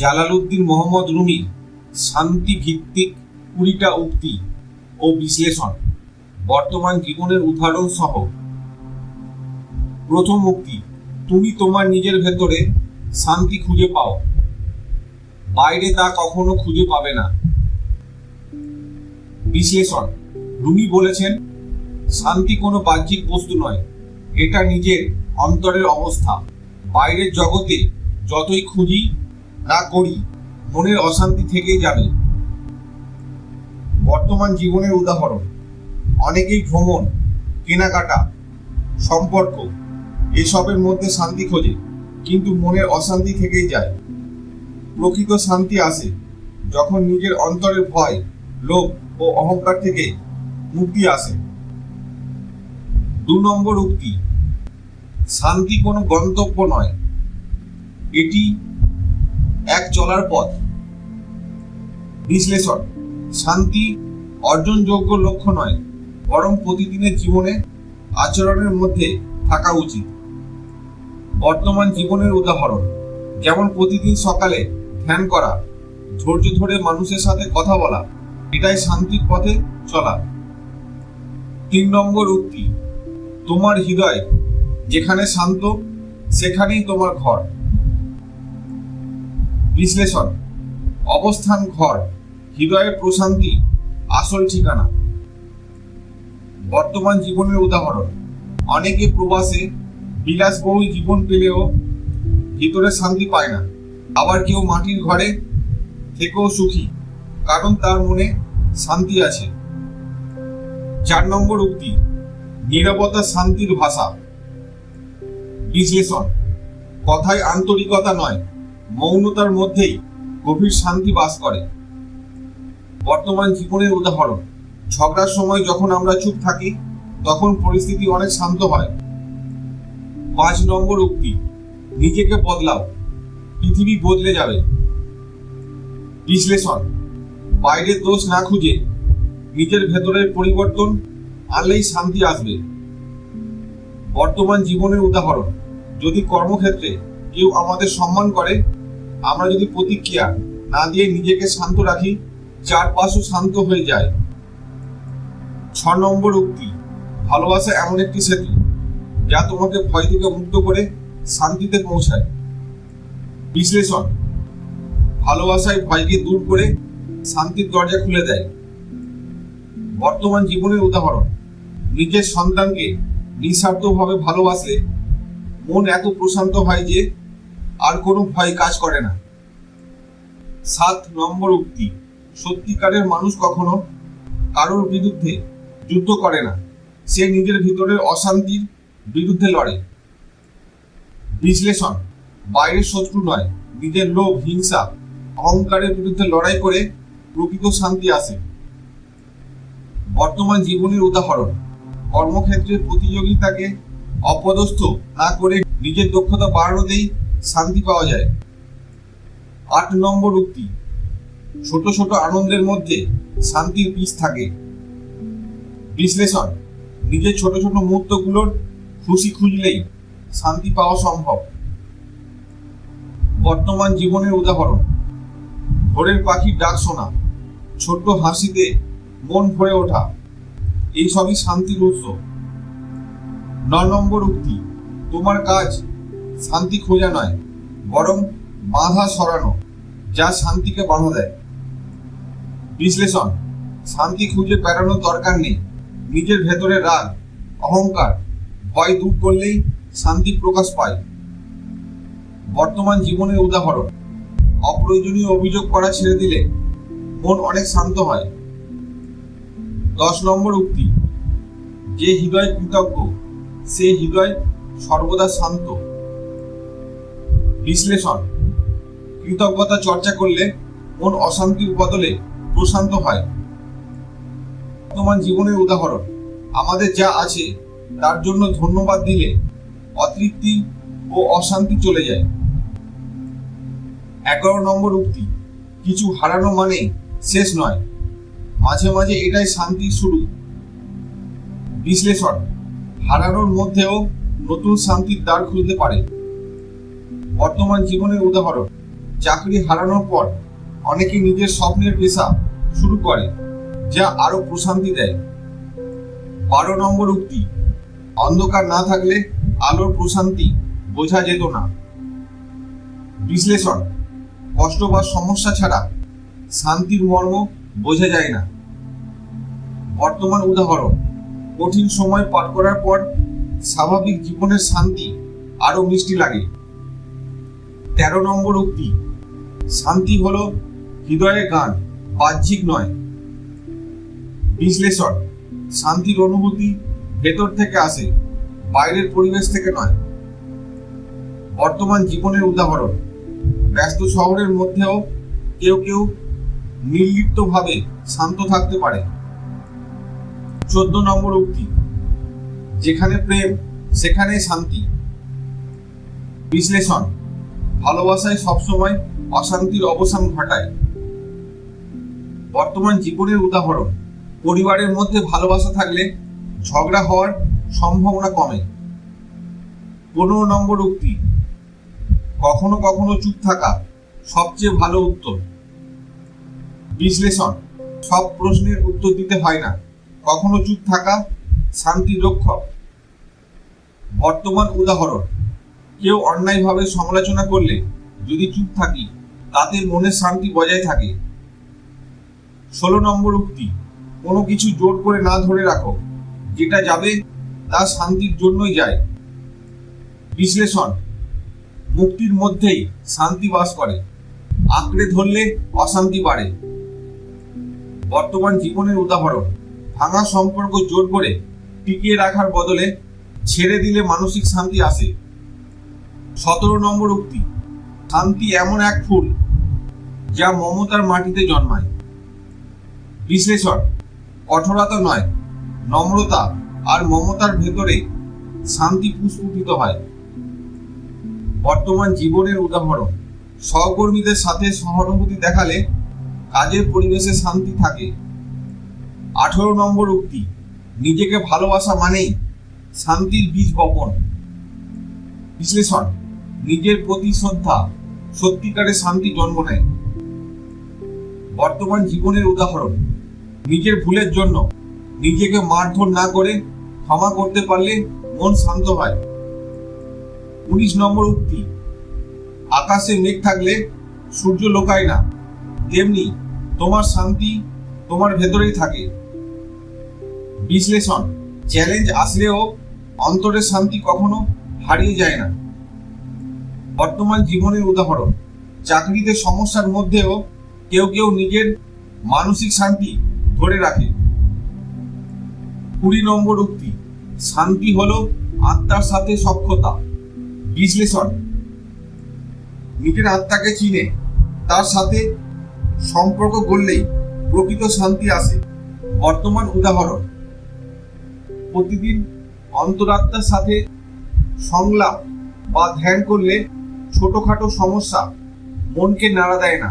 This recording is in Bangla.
জালালউদ্দিন মোহাম্মদ রুমি শান্তি ভিত্তিক কুড়িটা উক্তি ও বিশ্লেষণ। বর্তমান জীবনের উদাহরণ সহ। প্রথম উক্তি, তুমি তোমার নিজের ভেতরে শান্তি খুঁজে পাও। বাইরে তা কখনো খুঁজে পাবে না। বিশ্লেষণ, রুমি বলেছেন, শান্তি কোনো বাহ্যিক বস্তু নয়, এটা নিজের অন্তরের অবস্থা। বাইরের জগতে যতই খুঁজি না করি, মনের অশান্তি থেকেই যাবে। বর্তমান জীবনের উদাহরণ, অনেকেই ভ্রমণ, কেনাকাটা, সম্পর্ক, এসবের মধ্যে শান্তি খোঁজে, কিন্তু মনের অশান্তি থেকেই যায়। প্রকৃত শান্তি আসে যখন নিজের অন্তরের ভয়, লোভ ও অহংকার থেকে মুক্তি আসে। দু নম্বর উক্তি, শান্তি কোনো গন্তব্য নয়। এটি এক চলার পথ। বিশ্লেষণ। শান্তি অর্জনযোগ্য লক্ষ্য নয়, বরং প্রতিদিনের জীবনে আচরণের মধ্যে থাকা উচিত। বর্তমান জীবনের উদাহরণ, যেমন প্রতিদিন সকালে ধ্যান করা, ধৈর্য ধরে মানুষের সাথে কথা বলা, এটাই শান্তির পথে চলা। তিন নম্বর উক্তি, তোমার হৃদয় যেখানে শান্ত, সেখানেই তোমার ঘর। বিশ্লেষণ, অবস্থান ঘর, হৃদয়ের প্রশান্তি, আসল ঠিকানা। বর্তমান জীবনের উদাহরণ, অনেকে প্রবাসে বিলাসবহুল জীবন পেলেও ভিতরে শান্তি পায় না। আবার কেউ মাটির ঘরে থেকেও সুখী, কারণ তার মনে শান্তি আছে। চার নম্বর উক্তি, নিরবতা শান্তির ভাষা। বিশ্লেষণ, কথায় আন্তরিকতা নয় মৌনতার মধ্যেই গভীর শান্তি বাস করে। বর্তমান জীবনের উদাহরণ, ঝগড়ার সময় যখন আমরা চুপ থাকি, তখন পরিস্থিতি অনেক শান্ত হয়। পাঁচ নম্বর উক্তি, নিজেকে বদলাও, পৃথিবী বদলে যাবে। বিশ্লেষণ, বাইরের দোষ না খুঁজে নিজের ভেতরের পরিবর্তন আনলেই শান্তি আসবে। বর্তমান জীবনের উদাহরণ, যদি কর্মক্ষেত্রে কেউ আমাদের সম্মান করে আমরা যদি প্রতিক্রিয়া না দিয়ে নিজেকে শান্ত রাখি, চারপাশও শান্ত হয়ে যায়। ছ নম্বর উক্তি, ভালোবাসা এমন একটি সেতু, যা তোমাকে ভয় থেকে মুক্ত করে শান্তিতে পৌঁছায়। বিশ্লেষণ, ভালোবাসায় ভয়কে দূর করে শান্তির দরজা খুলে দেয়। বর্তমান জীবনের উদাহরণ, নিজের সন্তানকে নিঃস্বার্থভাবে ভালোবাসলে মন এত প্রশান্ত হয় যে আর কোনো ভয় কাজ করে না। সাত নম্বর উক্তি, সত্যিকারের মানুষ কখনো কারোর বিরুদ্ধে যুদ্ধ করে না। সে নিজের ভিতরের অশান্তির বিরুদ্ধে লড়ে। বিশ্লেষণ, বাইরের শত্রু নয়, নিজের লোভ, হিংসা, অহংকারের বিরুদ্ধে লড়াই করে প্রকৃত শান্তি আসে। বর্তমান জীবনের উদাহরণ কর্মক্ষেত্রে প্রতিযোগিতাকে অপদস্থ না করে নিজের দক্ষতা বাড়ানোতেই শান্তি পাওয়া যায়। আট নম্বর উক্তি, ছোট ছোট আনন্দের মধ্যে শান্তির বীজ থাকে। বিশ্লেষণ, নিজের ছোট ছোট মুহূর্তগুলোর খুশি খুঁজলেই শান্তি পাওয়া সম্ভব। বর্তমান জীবনের উদাহরণ, ভোরের পাখির ডাক শোনা, ছোট্ট হাসিতে মন ভরে ওঠা, এই সবই শান্তির উৎস। ন নম্বর উক্তি, তোমার কাজ শান্তি খোঁজা নয়, বরং বাধা সরানো যা শান্তিকে বাধা দেয়। বিশ্লেষণ, শান্তি খুঁজে বেড়ানোর দরকার নেই। নিজের ভেতরে রাগ, অহংকার, ভয় দূর করলেই শান্তি প্রকাশ পায়। বর্তমান জীবনের উদাহরণ, অপ্রয়োজনীয় অভিযোগ করা ছেড়ে দিলে মন অনেক শান্ত হয়। দশ নম্বর উক্তি, যে হৃদয় কৃতজ্ঞ, সে হৃদয় সর্বদা শান্ত। বিশ্লেষণ, কৃতজ্ঞতা চর্চা করলে মন অশান্তির বদলে প্রশান্ত হয়। বর্তমান জীবনের উদাহরণ, আমাদের যা আছে তার জন্য ধন্যবাদ দিলে অতৃপ্তি ও অশান্তি চলে যায়। এগারো নম্বর উক্তি, কিছু হারানো মানে শেষ নয়। মাঝে মাঝে এটাই শান্তির শুরু। বিশ্লেষণ, হারানোর মধ্যেও নতুন শান্তির দ্বার খুলতে পারে। বর্তমান জীবনের উদাহরণ। চাকরি হারানোর পর অনেকে নিজের স্বপ্নের পেশা শুরু করে, যা আরও প্রশান্তি দেয়। বারো নম্বর উক্তি, অন্ধকার না থাকলে আলোর প্রশান্তি বোঝা যেত না। বিশ্লেষণ, কষ্ট বা সমস্যা ছাড়া শান্তির মর্ম বোঝা যায় না। বর্তমান উদাহরণ, কঠিন সময় পার করার পর স্বাভাবিক জীবনের শান্তি আরও মিষ্টি লাগে। তেরো নম্বর উক্তি শান্তি হলো হৃদয়ের গান, বাহ্যিক নয়। বিশ্লেষণ, শান্তির অনুভূতি ভেতর থেকে আসে, বাইরের পরিবেশ থেকে নয়। বর্তমান জীবনের উদাহরণ, ব্যস্ত শহরের মধ্যেও কেউ কেউ নির্লিপ্তভাবে শান্ত থাকতে পারে। চোদ্দ নম্বর উক্তি যেখানে প্রেম সেখানে শান্তি। বিশ্লেষণ ভালোবাসায় সবসময় অশান্তির অবসান ঘটায়। বর্তমান জীবনের উদাহরণ, পরিবারের মধ্যে ভালোবাসা থাকলে ঝগড়া হওয়ার সম্ভাবনা কমে। পনেরো নম্বর উক্তি, কখনো কখনো চুপ থাকা সবচেয়ে ভালো উত্তর। বিশ্লেষণ, সব প্রশ্নের উত্তর দিতে হয় না। কখনো চুপ থাকা শান্তি রক্ষক। বর্তমান উদাহরণ কেউ অন্যায়ভাবে সমালোচনা করলে, যদি চুপ থাকি, তাতে মনের শান্তি বজায় থাকে। ষোলো নম্বর উক্তি, কোনো কিছু জোর করে না ধরে রাখো। যেটা যাবে, তা শান্তির জন্যই যায়। বিশ্লেষণ, মুক্তির মধ্যেই শান্তি বাস করে। আঁকড়ে ধরলে অশান্তি বাড়ে। বর্তমান জীবনের উদাহরণ, ভাঙা সম্পর্ক জোর করে টিকিয়ে রাখার বদলে ছেড়ে দিলে মানসিক শান্তি আসে। সতেরো নম্বর উক্তি শান্তি এমন এক ফুল যা মমতার মাটিতে জন্মায়। বিশ্লেষণ, কঠোরতা নয়, নম্রতা আর মমতার ভেতরে শান্তি পুষ্পিত হয়। বর্তমান জীবনের উদাহরণ, সহকর্মীদের সাথে সহানুভূতি দেখালে কাজের পরিবেশে শান্তি থাকে। আঠেরো নম্বর উক্তি, নিজেকে ভালোবাসা মানেই শান্তির বীজ বপন। বিশ্লেষণ নিজের প্রতি শ্রদ্ধা সত্যিকারের শান্তি জন্ম নেয়। বর্তমান জীবনের উদাহরণ, নিজের ভুলের জন্য। নিজেকে মারধর না করে ক্ষমা করতে পারলে মন শান্ত হয়। উনিশ নম্বর উক্তি, আকাশে মেঘ থাকলে সূর্য লোকায় না। তেমনি তোমার শান্তি তোমার ভেতরেই থাকে। বিশ্লেষণ, চ্যালেঞ্জ আসলেও অন্তরের শান্তি কখনো হারিয়ে যায় না। বর্তমান জীবনের উদাহরণ। চাকরিতে সমস্যার মধ্যেও কেউ কেউ নিজের মানসিক শান্তি ধরে রাখে। কুড়ি নম্বর উক্তি, শান্তি হল আত্মার সাথে সক্ষতা বিশ্লেষণ। নিজের আত্মাকে চিনে, তার সাথে সম্পর্ক গড়লেই প্রকৃত শান্তি আসে। বর্তমান উদাহরণ, প্রতিদিন অন্তরাত্মার সাথে সংলাপ বা ধ্যান করলে ছোটখাটো সমস্যা মনকে নাড়া দেয় না।